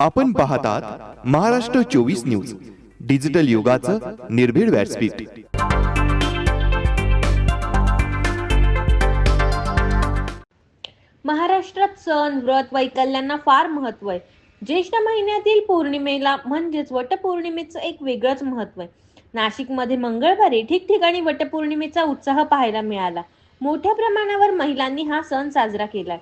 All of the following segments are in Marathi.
आपण पाहतात महाराष्ट्र चोवीस न्यूज डिजिटल युगाचं निर्भीड व्यासपीठ. महाराष्ट्रात सण व्रत वैकल्यांना फार महत्त्व आहे. ज्येष्ठ महिन्यातील पौर्णिमेला म्हणजेच वटपौर्णिमेचं एक वेगळंच महत्त्व आहे. नाशिकमध्ये मंगळवारी ठिकठिकाणी वटपौर्णिमेचा उत्साह पाहायला मिळाला. मोठ्या प्रमाणावर महिलांनी हा सण साजरा केलाय.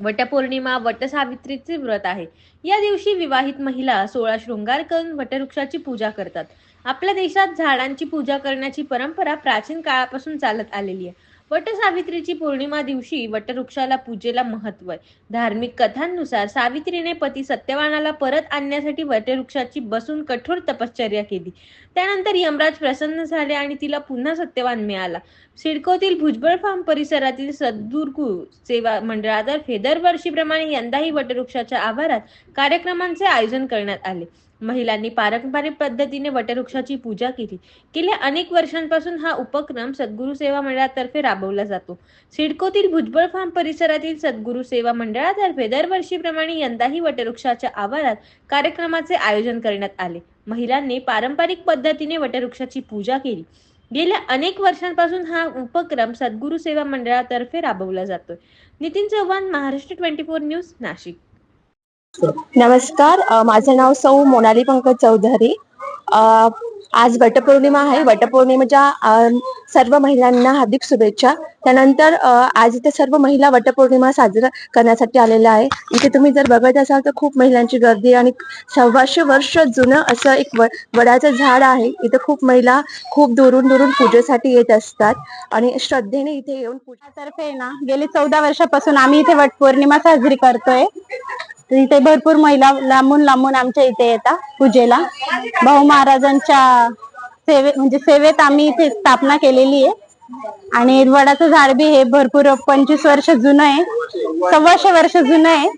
वटपौर्णिमा वटसावित्रीचे व्रत आहे. या दिवशी विवाहित महिला सोळा शृंगार करून वटवृक्षाची पूजा करतात. आपल्या देशात झाडांची पूजा करण्याची परंपरा प्राचीन काळापासून चालत आलेली आहे. वटसावित्रीची पौर्णिमा दिवशी वटवृक्षाला पूजेला महत्त्व आहे. धार्मिक कथांनुसार सावित्रीने पती सत्यवानाला परत आणण्यासाठी वटवृक्षाची बसून कठोर तपश्चर्या केली. त्यानंतर यमराज प्रसन्न झाले आणि तिला पुन्हा सत्यवान मिळाला. सिडकोतील भुजबळ फार्म परिसरातील सद्गुरू सेवा मंडळातर्फे दरवर्षीप्रमाणे यंदाही वटवृक्षाच्या आवारात कार्यक्रमांचे आयोजन करण्यात आले. महिलांनी पारंपरिक पद्धतीने वटवृक्षाची पूजा केली. गेल्या अनेक वर्षांपासून हा उपक्रम सद्गुरू सेवा मंडळातर्फे राबवला जातो. सिडकोतील भुजबळ फार्म परिसरातील सद्गुरू सेवा मंडळातर्फे दरवर्षीप्रमाणे यंदाही वटवृक्षाच्या आवारात कार्यक्रमाचे आयोजन करण्यात आले. महिलांनी पारंपरिक पद्धतीने वटवृक्षाची पूजा केली. गेल्या अनेक वर्षांपासून हा उपक्रम सद्गुरू सेवा मंडळातर्फे राबवला जातोय. Nitin Chavan Maharashtra twenty four news Nashik. नमस्कार माझं नाव सौ मोनाली पंकज चौधरी. आज वटपौर्णिमा आहे. वटपौर्णिमेच्या सर्व महिलांना हार्दिक शुभेच्छा. त्यानंतर आज इथे सर्व महिला वटपौर्णिमा साजरा करण्यासाठी आलेल्या आहे. इथे तुम्ही जर बघत असाल तर खूप महिलांची गर्दी आणि सव्वाशे वर्ष जुनं असं एक व- वडाचं झाड आहे. इथे खूप महिला खूप दुरून दुरून पूजेसाठी येत असतात आणि श्रद्धेने इथे येऊन पूजातर्फे ना गेली चौदा वर्षापासून आम्ही इथे वटपौर्णिमा साजरी करतोय. तर इथे भरपूर महिला लांबून लांबून आमच्या इथे येतात पूजेला. भाऊ महाराजांच्या सेवे म्हणजे सेवेत आम्ही इथे स्थापना केलेली आहे. आणि वडाचं झाड बी हे भरपूर पंचवीस वर्ष जुनं आहे. सव्वाशे वर्ष जुनं आहे.